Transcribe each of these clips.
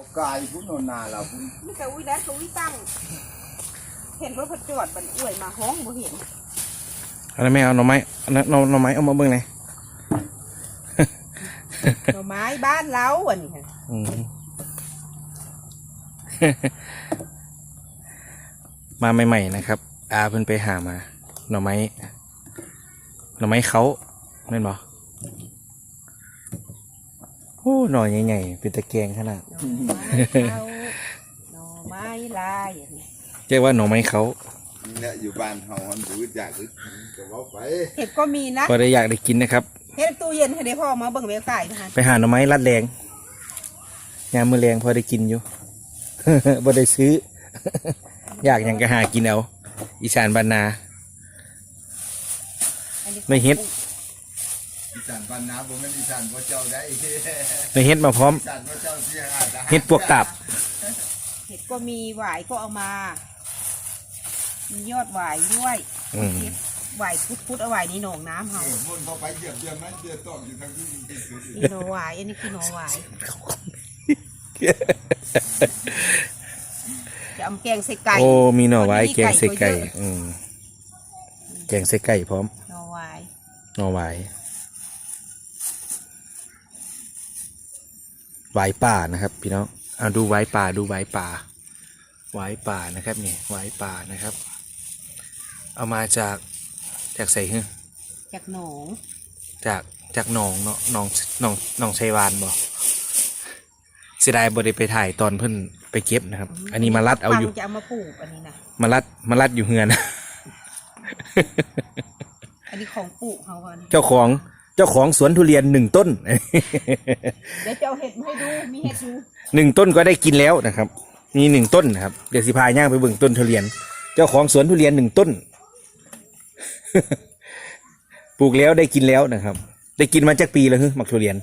เอากายพุ่นนอนนาเราพุ่นนี่ก็อุ้ยแล้วก็อุ้ยตั้ง เห็นรถพจวดบันอวยมาห้องบ่เห็นเอาแล้วไม่เอาหน่อไม้เอาหน่อหน่อไม้เอามาเบิ่งหน่อยหน่อไม้บ้านเราอันนี้ค่ะอืม มาใหม่ๆนะครับ อาเพิ่นไปหามา หน่อไม้ หน่อไม้เขาแม่นบ่ โอ้หน่อใหญ่ๆเป็นตะแกรงขนาดหน่อไม้เขาหน่อไม้ลายอันนี้เรียกว่าหน่อไม้เขาเนี่ยอยู่บ้านเฮามันรู้จักหรือจะว่าไปเห็ดก็มีนะพอได้อยากได้กินนะครับเห็ดตู้เย็นให้ได้พ่อมาเบิ่งเว็บไซต์นะคะไปหาหน่อไม้รัดแรงยามมือแรงพอได้กินอยู่บ่ได้ซื้อ อยากหยังก็หากินเอาอีสานบ้านนาอันนี้ไม่เฮ็ดอี สานบ้านนาบ่แม่นอีสานบ่เจ้าได้ไปเฮ็ดมาพร้อมเจ้าเสียหายทหารเฮ็ดปวกตับเห็ดก็มีหวายก็เอามา มียอดหวายด้วยอืมหวายพุดๆเอาหวายนี่หนองน้ำเฮาเออมุ่นเข้าไปเหยียบเหยียบมันเดือดตอกอยู่ทางที่ที่สุดนี่หนอหวายอันนี้คือหนอหวายจะเอาแกงใส่ไก่โอ้มีหน่อไว้วันนี้แกงใส่ไก่อืมแกงใส่ไก่พร้อมหนอหวายหน่อไว้ ไว้ป่านะครับ พี่น้องเอาดูไว้ป่าดูไว้ป่าไว้ป่านะครับนี่ไว้ป่านะครับ เอามาจากจากใส่ฮึจากหนองจากจากหนองเนาะหนองหนองหนองชัยวานบอกเสียดายบริไปถ่ายตอนเพิ่นไปเก็บนะครับ อันนี้มารัดเอาอยู่ฟังจะเอามาปลูกอันนี้นะมารัดมารัดอยู่เฮือนอันนี้ของปลูกเขาก่อนเจ้าของเจ้าของสวนทุเรียนหนึ่งต้นเดี๋ยวจะเอาเห็ดมาให้ดูมีเห็ดอยู่หนึ่งต้นก็ได้กินแล้วนะครับ มีหนึ่งต้นนะครับเดี๋ยวสิพาย่างไปเบิ่งต้นทุเรียน เจ้าของสวนทุเรียนหนึ่งต้น ปลูกแล้วได้กินแล้วนะครับ ได้กินมาจากปีแล้วฮึหมักทุเรียน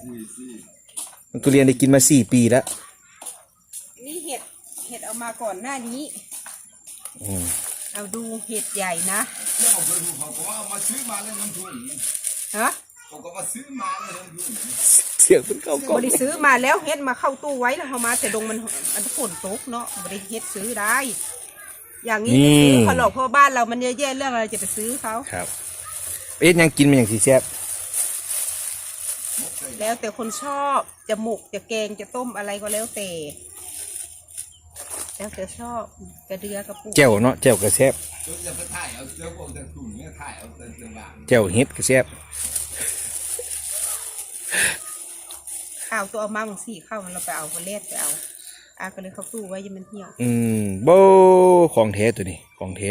หมักทุเรียนได้กินมาสี่ปีแล้วนี่เห็ดเห็ดเอามาก่อนหน้านี้อืมเอาดูเห็ดใหญ่นะเจ้าเพิ่นเขาก็ว่าเอามาซื้อมาแล้วมันทุนฮะ เขาก็มาซื้อมาแล้วมันทุนเสียงเป็นเขาก็บริซื้อมาแล้วเห็ดมาเข้าตู้ไว้แล้วเขามาแต่ดงมันมันฝนตกเนาะบริเห็ดซื้อได้ อย่างนี้ไม่ซื้อเขาหรอกเพราะบ้านเรามันเยอะแยะเรื่องอะไรจะไปซื้อเขาครับเอ๊ะยังกินมันอย่างสีแซ่บแล้วแต่คนชอบจะหมกจะแกงจะต้มอะไรก็แล้วแต่แล้วแต่ชอบกระเดือกระปุกแจ่วเนาะแจ่วกระแซ่บเจ้าจะไปถ่ายเอาเจ้าพวกจะทุนเนี่ยถ่ายเอาแต่เรื่องบางแจ่วเฮ็ดกระแซ่บ ข้าวตัวเอามาบางสี่ข้าวมันเราไปเอาไปเล็ดไปเอาอาก็เลยเข้าตู้ไว้อยังมันเหี่ยวอืมโบของเทตัวนี้ของเท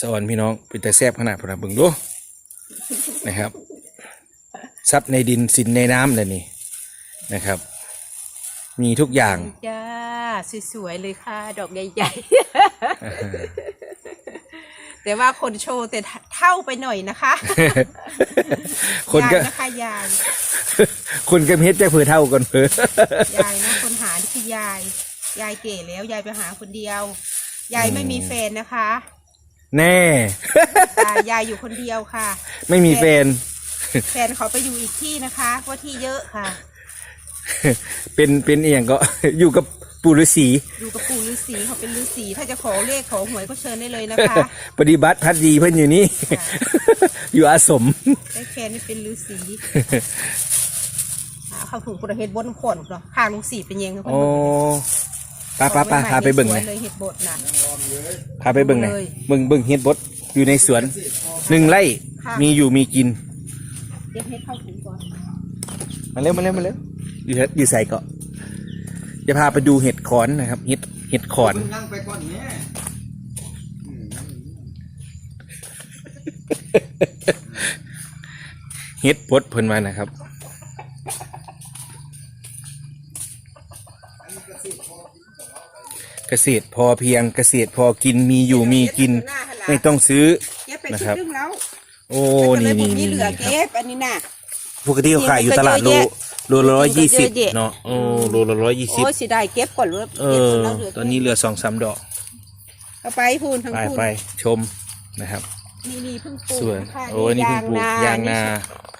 สวรรค์พี่น้องเป็นแต่แซ่บขนาดพนักเบิ่งดูนะครับซับในดินสินในน้ำเลยนี่นะครับ มีทุกอย่างจ้าสวยๆเลยค่ะ ดอกใหญ่ๆ แต่ว่าคนโชว์แต่เท่าไปหน่อยนะคะคนก็ยายนะคะยายคนก็เฮ็ดแจ้เพื่อเท่ากันเพื่อยายนะคนหานี่คือยาย ยายเก๋แล้วยายไปหาคนเดียว ยายไม่มีแฟนนะคะแน่ อ่ายายอยู่คนเดียวค่ะ ไม่มีแฟน แฟนเขาไปอยู่อีกที่นะคะว่าที่เยอะค่ะ เป็นเป็นเอียงก็ อยู่กับ ปู่ฤาษีอยู่กับปู่ฤาษีเขาเป็นฤาษีถ้าจะขอเลขขอหวยก็เชิญได้เลยนะคะปฏิบัติพัดดีเพิ่นอยู่นี่ค่ะอยู่อาสมได้แฟนนี่เป็นฤาษีอ่าเขาถูกประเฮ็ดบนขนเนาะข้างลุงสีเป็นยังไงโอ้ป้าป้าป้าพาไปเบิ่งหเลน่อยยเลยเห็ดบดน่ะพาไปเบิ่งหน่อยเลยเบิ่งเบิ่งเฮ็ดบดอยู่ในสวนหนึ่งไร่ค่ะมีอยู่มีกินเดี๋ยวให้เข้าถึงก่อนมาเร็วมาเร็วมาเร็วอยู่อยู่ใส่เกาะ จะพาไปดูเห็ดขอนนะครับ เห็ดเห็ดขอน นั่งไปก่อนเนี่ยเห็ดพดเพิ่นมานะครับ เกษตรพอเพียงเกษตรพอกินมีอยู่มีกิน ไม่ต้องซื้อ เก็บไปนะชิ้ครับนนึงแล้วโอ้แต่นี่ก็เลยนี่มีนี่เหลือครับเก็บอันนี้น่ะ ปกติเขาขายอยู่ตลาดโลจริงๆ โลละร้อยยี่สิบจริงๆเยอะแยะเนาะโอ้โลละร้อยยี่สิบโอ้ยเสียดายเก็บก่อนเลยเอเก็บอจนแล้วเหลือตอนนี้เหลือสองสามดอกเอาไปพูนทั้งไปพูนไปชมนะครับนี่นี่เพิ่งปลูกสวยค่ะโอ้ยนี่เพิ่งปลูกยางนา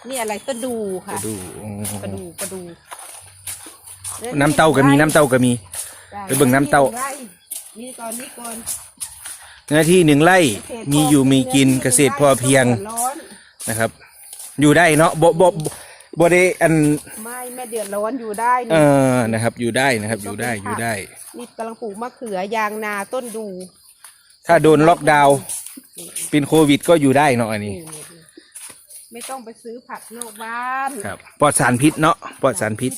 นี่อะไรก็ดูไปค่ะดูอืมกระดูกระดูสน้ำเต้าก็มีน้ำเต้าก็มีไปเบิ่งน้ำเต้ามีก่อนมีก่อนเนื้อที่หนึ่งไร่มีอยู่มีกินเกษตรพอเพียงร้อนนะครับ อยู่ได้เนาะบ่บ่ บ่บ่ได้อันไม่แม่เดือดร้อนอยู่ได้เอนี่อนะครับ อยู่ได้นะครับ อยู่ได้อยู่ได้ นี่กำลังปลูกมะเขือยางนาต้นดูถ้าโดนล็อกดาวน์เป็นโควิดก็อยู่ได้เนาะอันนี้ นี่ไม่ต้องไปซื้อผักนอกบ้านครับปลอดสารพิษเนาะปลอดสารพิษ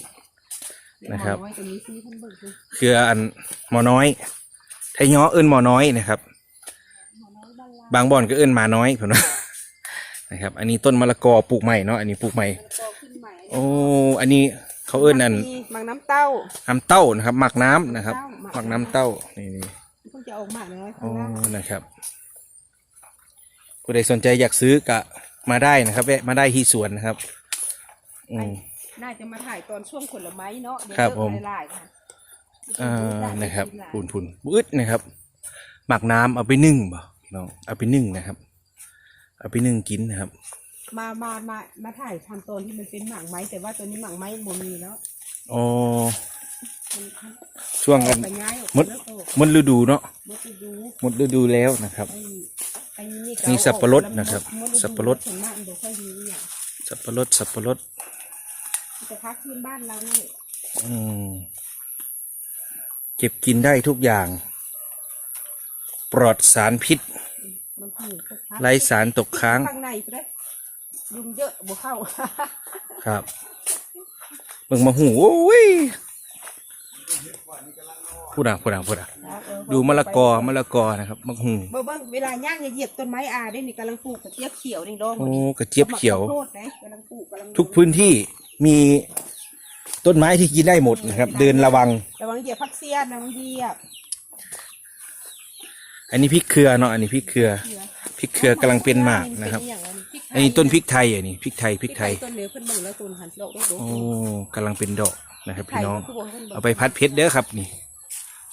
นะครับหมอน้อยตัวนี้ซื้อท่านเบิกดูคืออันหมอน้อยไทยย้อเอิ้นหมอน้อยนะครับ บางบ่อนก็เอิ้นหมาน้อยผมว่า นะครับ อันนี้ต้นมะละกอปลูกใหม่เนาะอันนี้ปลูกใหม่ ก็ขึ้นใหม่ โอ้อันนี้เขาเอิ้นอันมีมังน้ำเต้า น้ำเต้านะครับ หมักน้ำนะครับ หหมัมักกน้ำ น้ำเต้าเต้านี่นี่เพิ่งจะออกมาเลยโอ้ข้างล่างนะครับ ผู้ใดสนใจอยากซื้อกะมาได้นะครับแวะมาได้ที่สวนนะครับ อืม น่าจะมาถ่ายตอนช่วงผลไม้เนาะเดี๋ยวครับเลิกผมหลายๆค่ะอ่านะครับพูนพูนบึดนะครับ หมักน้ำเอาไปนึ่งบ่พี่น้องเอาไปนึ่งนะครับ เอาไปนึ่งกินนะครับ มามามามาถ่ายทำตอนที่มันเป็นหมากไม้ แต่ว่าตัวนี้หมากไม้บ่มีแล้วอ๋อมันช่วงกันไปง่ายออกมดแล้วก็หมดฤดูเนาะมดไปดูหมดฤดูแล้วนะครับ ไอ้ไอ้นี่ก็นี่สับปะรดเอาออกนะครับ มดฤดูสับปะรด ส่วนมากมันบ่ค่อยมีเนี่ยสับปะรดสับปะรด มันจะพักขึ้นบ้านเราเนี่ยอืม เก็บกินได้ทุกอย่าง ปลอดสารพิษมันหิวก็พักไร้สารตกค้าง ข้างในไปเล ยยุงเยอะบ่เข้าครับเบิ่งมาหูโอ้ยพูดอะพูดอะพูดอะดูมะละกอมะละกอนะครับมะหูเบิ่งเบิ่งเวลาย่างอย่าเหยียบต้นไม้อาได้นี่กำลังปลูกกระเจี๊ยบเขียวนี่ลองโอ้กระเจี๊ยบเขียวโทษนะกำลังปลูกกำลังทุกพื้นที่มีต้นไม้ที่กินได้หมดนะครับ เดินระวัง ระวังเหยียบพักเสียนระวังเหยียบอันนี้พริกเครือเนาะอันนี้พริกเครือพริกเครือกำลังเป็นหมากนะครับเป็ อย่างพริกไทยอันนี้ต้นพริกไทยอันนี้พริกไทยพริกไทยต้นเหลือเพิ่นเบิ่งแล้วต้นหันดอกดอกดอกโอ้กำลังเป็นดอกนะครับไทพี่ยน้องมันคือบ่ให้เพิ่นเบิ่งเอาไปพัดเพชรเด้อครับนี่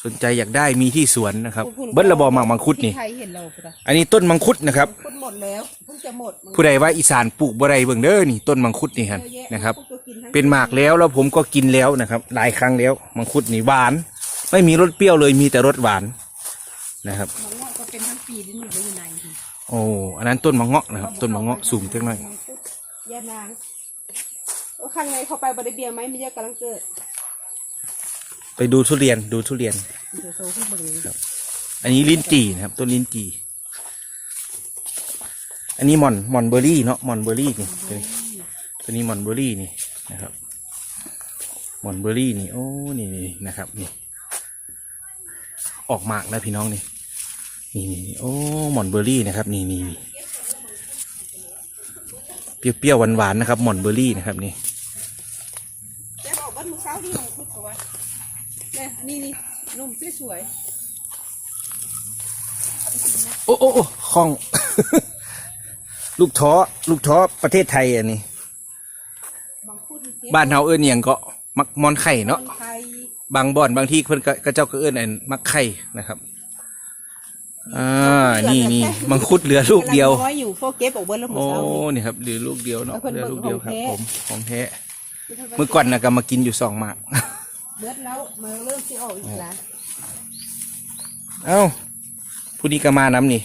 สนใจอยากได้มีที่สวนนะครับ เบิ้ลระบอมังมังคุดนี่พริกไทยเห็นเราปะอันนี้ต้นมังคุดนะครับคุดหมดแล้วเพิ่งจะหมดมันผู้ใดว่าอีสานปลูกบ่ได้เบิ่งเด้อนี่ต้นมังคุดนี่ครับเยอแยนะครับพวกตัวกิทั้งเป็นหมากแล้วแล้วผมก็กินแล้วนะครับ หลายครั้งแล้วมังคุดนี่หวาน ไม่มีรสเปรี้ยวเลยมีแต่รสหวานนะครับมะม่วงก็เป็นทั้งปีที่อยู่ในใน โอ้อันนั้นต้นมะเงาะนะครับ ต้นมะเงาะสูงจังหน่อยมังคุดยานางเออข้างในเข้าไปบริเบียร์ไหมไม่เยอะกำลังเกิด ไปดูทุเรียนดูทุเรียนเดี๋ยวโซ่ขึ้นเบิ่งนี้อันนี้ลิ้นจี่นะครับ ต้นลิ้นจี่อันนี้หม่อนหม่อนเบอร์รี่เนาะหม่อนเบอร์รี่นี่ตัวนี้ตัวนี้หม่อนเบอร์รี่นี่นะครับหม่อนเบอร์รี่นี่โอ้นี่นี่นะครับนี่ออกหมากนะพี่น้องนี่ นี่นี่นี่โอ้หม่อนเบอร์รี่นะครับนี่นี่นี่เปรี้ยวๆหวานๆนะครับหม่อนเบอร์รี่นะครับนี่แต่บอกว่ามือเช้าที่มังคุดตัวเนี่ยนี่นี่นุ่มสวยโอ้โอ้โอ้คล่อง ลูกท้อลูกท้อประเทศไทยอันนี้ๆมังคุดเก็บบ้านเฮาเอิ้นหยังก็มักมอนไข่เนาะคนไทยบางบ่อนบางที่เพิ่นก็ก็เจ้าก็เอิ้นอันมักไข่นะครับ อ่า นี่นี่มังคุดเหลือลูกเดียวกำลังน้อยอยู่พวกเก็บออกเบิ้ลแล้วมือโอ้เช้านี่นี่ครับเหลือลูกเดียวเนาะแล้วเพิ่นเหลือลูกเดียวครับเบิ่ผงมของแท้เบิเมื่อก่อนนะก็มากินอยู่สองหมากดแล้วมาเริ่มที่ออกอีกแล้วเอ้า ผู้นี้ก็มาน้ำนี่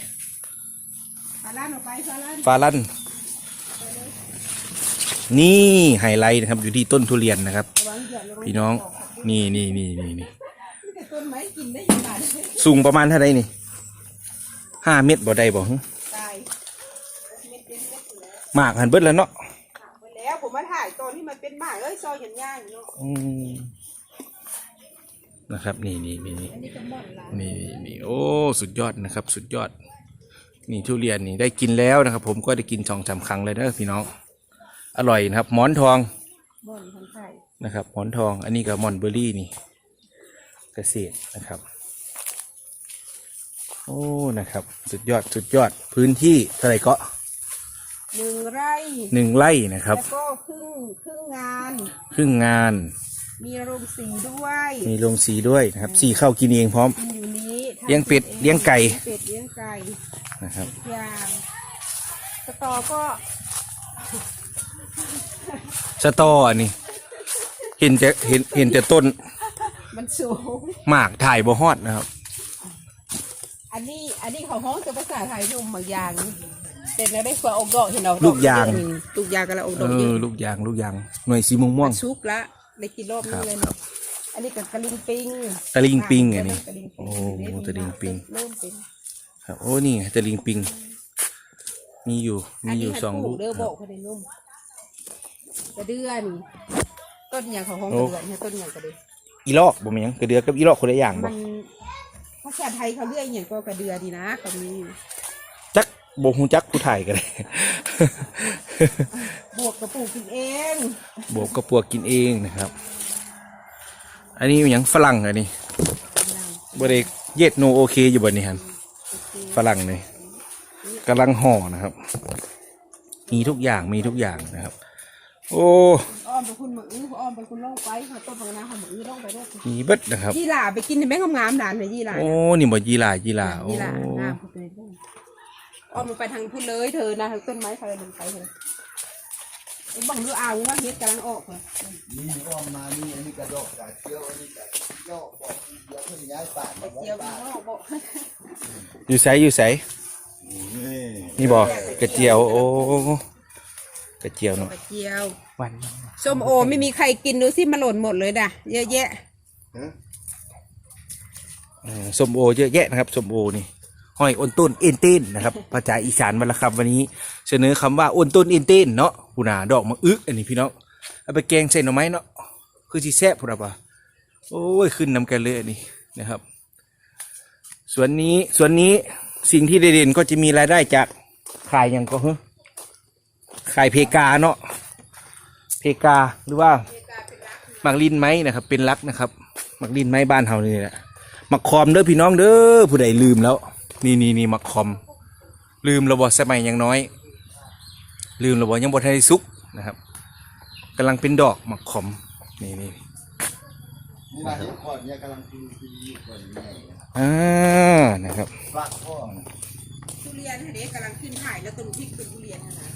ฟาลั่นออกไปฟาลั่นฟาลัน นี่ไฮไลท์นะครับ อยู่ที่ต้นทุเรียนนะครับระวังเหยียบระวังพี่น้อง นี่นี่นี่นี่นี่แต่ต้นไม้กินได้ยังไงสูงประมาณเท่าไรนี่ ห้าเมตรบ่ได้บ่หึตายเม็ดเป็นเม็ดอยู่แล้วหมากหันเบิดแล้วเนาะหักไปแล้วผมมาถ่ายตอนที่มันเป็นหมากเอ้ยซอยหยันย่างอยู่เนาะอืมนะครับ นี่นี่นี่นี่อันนี้ก็หมดละนี่นี่นี่โอ้สุดยอดนะครับ สุดยอด นี่ทุเรียนนี่ได้กินแล้วนะครับ ผมก็ได้กินสองสามครั้งเลยนะพี่น้องอร่อยนะครับ หมอนทองหมดทั้งไทยนะครับ หมอนทอง อันนี้กับมอนเบอร์รี่นี่ เกษตรนะครับ โอ้ นะครับ สุดยอด สุดยอด พื้นที่เท่าไหร่ก็หนึ่งไร่หนึ่งไร่นะครับ แล้วก็ครึ่งครึ่งงาน ครึ่งงาน มีโรงสีด้วย มีโรงสีด้วยนะครับ สีเข้ากินเองพร้อม กินอยู่นี้ทำเลี้ยงเป็ดเลี้ยงไก่เลี้ยงเป็ดเลี้ยงไก่นะครับ อย่างสตอก็สตออันนี้เเห็นแต่เห็นเห็นแต่ต้นมันสูง หมากถ่ายบ่ฮอดนะครับ อันนี้อันนี้เขาห้องจะภาษาไทยนุ่มบางอย่างแต่เราได้ฝัวออกดอกเห็นเราลูกยาง ลูกยางกันแล้วออกเอดอกเยออะลูกยางลูกยางหน่วยสีม่วงม่วง ชุกละได้กินรอบนึงเลยเนาะอันนี้กับกะลิงปิงตะลิงปิงอันนี้กะลิงปิงโอ้ตะลิงปิง เริ่มเป็นครับโอ้นี่ไงตะลิงปิง มีอยู่มีอยู่สองลูกเด้อคบรัอบกเขาได้นุ่มกระเดือนี่ต้นอย่างของห้องโอ้กระเดือเนี่ยต้นอย่างกระเดืออีลอกบ่แม่นหยังกระเดือกับอีลอกคนละอย่างบ่มัน ภาษาไทยเขาเรียกอย่างก็กระเดือดีนะเขามีจักบ่ฮู้จักผู้ไทยก็ได้บวกกระปูกกินเองบวกกับปวกกินเองนะครับ อันนี้หยังฝรั่งอันนี้บ่ได้เย็ดโนโอเคอยู่บ่นี่ฮันฝรั่งนี่กำลังห่อนะครับ มีทุกอย่างมีทุกอย่างนะครับ โอ้ อ้อมไปคุณหมืออ้อมไปคุณล่องไปค่ะต้นพังนาของหมือล่องไปด้วยมีเบิดนะครับ ยี่หล่าไปกินในแม่งงามๆด่านเลยยี่หล่าโอ้ นี่บ่ยีหลายีหลาโอ้ยี่หล่างามพูดเลยอ้อมลงไปทางพูดเลยเธอนะทางต้นไม้ใครลงไปเธอไอ้บังดูอ่างว่าเฮ็ดกำลังออกเลยนี่ออกมานี่อันนี้กระดอกกระเจียวอันนี้กระเจียวบอกเดี๋ยวเพิ่นย้ายป่านมาไว้เจียวป่านนอกบอกอยู่ไสอยู่ไสนี่นี่บ่กระเจียวโอ้ กระเจียวเนาะกระเจียววันส้มโอไม่มีใครกินดูสิมาหล่นหมดเลยด่ะเยอะแยะฮะเออส้มโอเยอะแยะนะครับส้มโอนี่ห้อยอ้นต้นเอ็นเต้นนะครับภาษาอีสานวันละคำวันนี้ เสนอคำว่าอ้นต้นเอ็นเต้นเนาะผู้นาดอกมะอึกอันนี้พี่น้องเอาไปแกงใส่หน่อไม้เนาะคือสิแซ่บพุ่นน่ะปะโอ้ยขึ้นนำกันเลยอันนี้นะครับส่วนนี้ส่วนนี้สิ่งที่เด่นๆก็จะมีรายได้จากขายอย่างก็เฮ้ ขายเพกาเนาะเพกาหรือว่าหมักลินไม้นะครับ เป็นลักนะครับหมักลินไม้บ้านเฮานี่แหละหมักคอมเด้อพี่น้องเด้อผู้ใดลืมแล้ว นี่นี่นี่หมักคอม ลืมระบบสมัยยังน้อย ลืมระบบยังบทันได้สุกนะครับกำลังเป็นดอกหมักคอมนี่นี่นี่มาเห็นก่อนเนี่ยกำลังกินกินอยู่ก่อนแม่อ่านะครับฝากพ่อนะทุเรียนเด็กกำลังขึ้นถ่ายแล้วต้นพริกเป็นทุเรียนนะนะ